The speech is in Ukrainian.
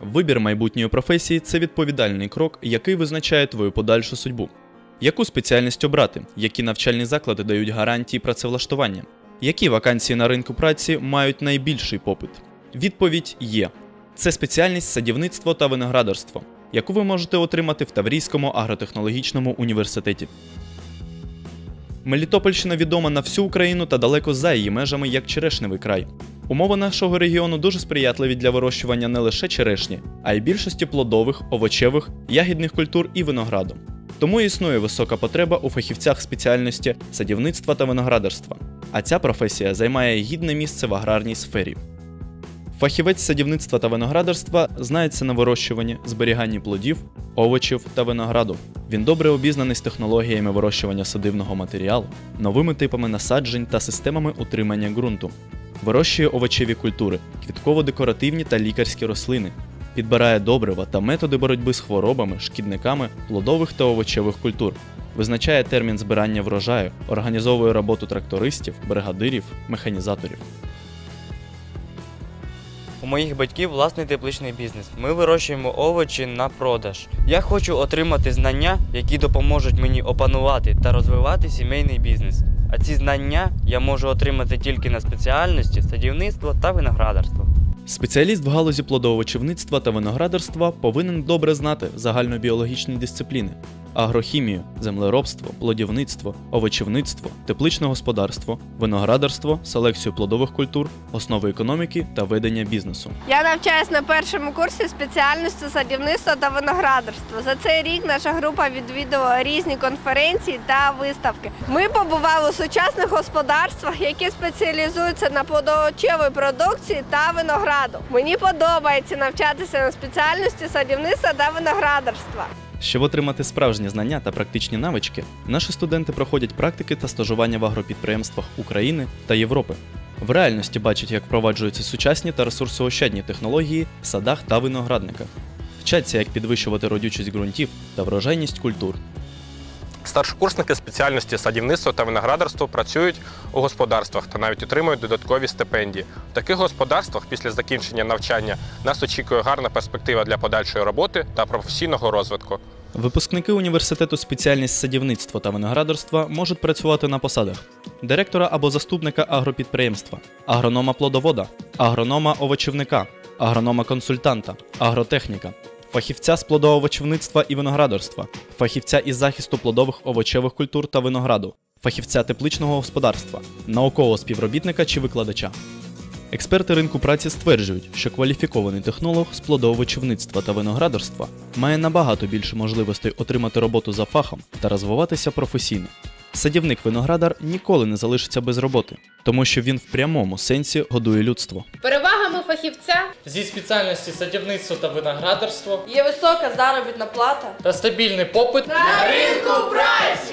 Вибір майбутньої професії це відповідальний крок, який визначає твою подальшу судьбу. Яку спеціальність обрати, які навчальні заклади дають гарантії працевлаштування, які вакансії на ринку праці мають найбільший попит? Відповідь є: це спеціальність садівництво та виноградарство, яку ви можете отримати в Таврійському агротехнологічному університеті. Мелітопольщина відома на всю Україну та далеко за її межами як черешневий край. Умови нашого регіону дуже сприятливі для вирощування не лише черешні, а й більшості плодових, овочевих, ягідних культур і винограду. Тому існує висока потреба у фахівцях спеціальності садівництва та виноградарства, а ця професія займає гідне місце в аграрній сфері. Фахівець садівництва та виноградарства знається на вирощуванні, зберіганні плодів, овочів та винограду. Він добре обізнаний з технологіями вирощування садивного матеріалу, новими типами насаджень та системами утримання ґрунту. Вирощує овочеві культури, квітково-декоративні та лікарські рослини, підбирає добрива та методи боротьби з хворобами, шкідниками плодових та овочевих культур. Визначає термін збирання врожаю, організовує роботу трактористів, бригадирів, механізаторів. У моїх батьків власний тепличний бізнес. Ми вирощуємо овочі на продаж. Я хочу отримати знання, які допоможуть мені опанувати та розвивати сімейний бізнес. А ці знання я можу отримати тільки на спеціальності садівництво та виноградарство. Спеціаліст в галузі плодовочівництва та виноградарства повинен добре знати загальнобіологічні дисципліни: агрохімію, землеробство, плодівництво, овочівництво, тепличне господарство, виноградарство, селекцію плодових культур, основи економіки та ведення бізнесу. Я навчаюсь на першому курсі спеціальності садівництва та виноградарства. За цей рік наша група відвідувала різні конференції та виставки. Ми побували у сучасних господарствах, які спеціалізуються на плодовочевій продукції та винограду. Мені подобається навчатися на спеціальності садівництва та виноградарства. Щоб отримати справжні знання та практичні навички, наші студенти проходять практики та стажування в агропідприємствах України та Європи. В реальності бачать, як впроваджуються сучасні та ресурсоощадні технології в садах та виноградниках. Вчаться, як підвищувати родючість ґрунтів та врожайність культур. Старшокурсники спеціальності садівництво та виноградарство працюють у господарствах та навіть отримують додаткові стипендії. В таких господарствах після закінчення навчання нас очікує гарна перспектива для подальшої роботи та професійного розвитку. Випускники університету спеціальність садівництва та виноградарства можуть працювати на посадах директора або заступника агропідприємства, агронома плодовода, агронома овочівника, агронома консультанта, агротехніка, фахівця з плодоовочівництва і виноградарства, фахівця із захисту плодових овочевих культур та винограду, фахівця тепличного господарства, наукового співробітника чи викладача. Експерти ринку праці стверджують, що кваліфікований технолог з плодовочівництва та виноградарства має набагато більше можливостей отримати роботу за фахом та розвиватися професійно. Садівник-виноградар ніколи не залишиться без роботи, тому що він в прямому сенсі годує людство. Перевагами фахівця Зі спеціальності садівництво та виноградарство Є висока заробітна плата. та стабільний попит на ринку праці.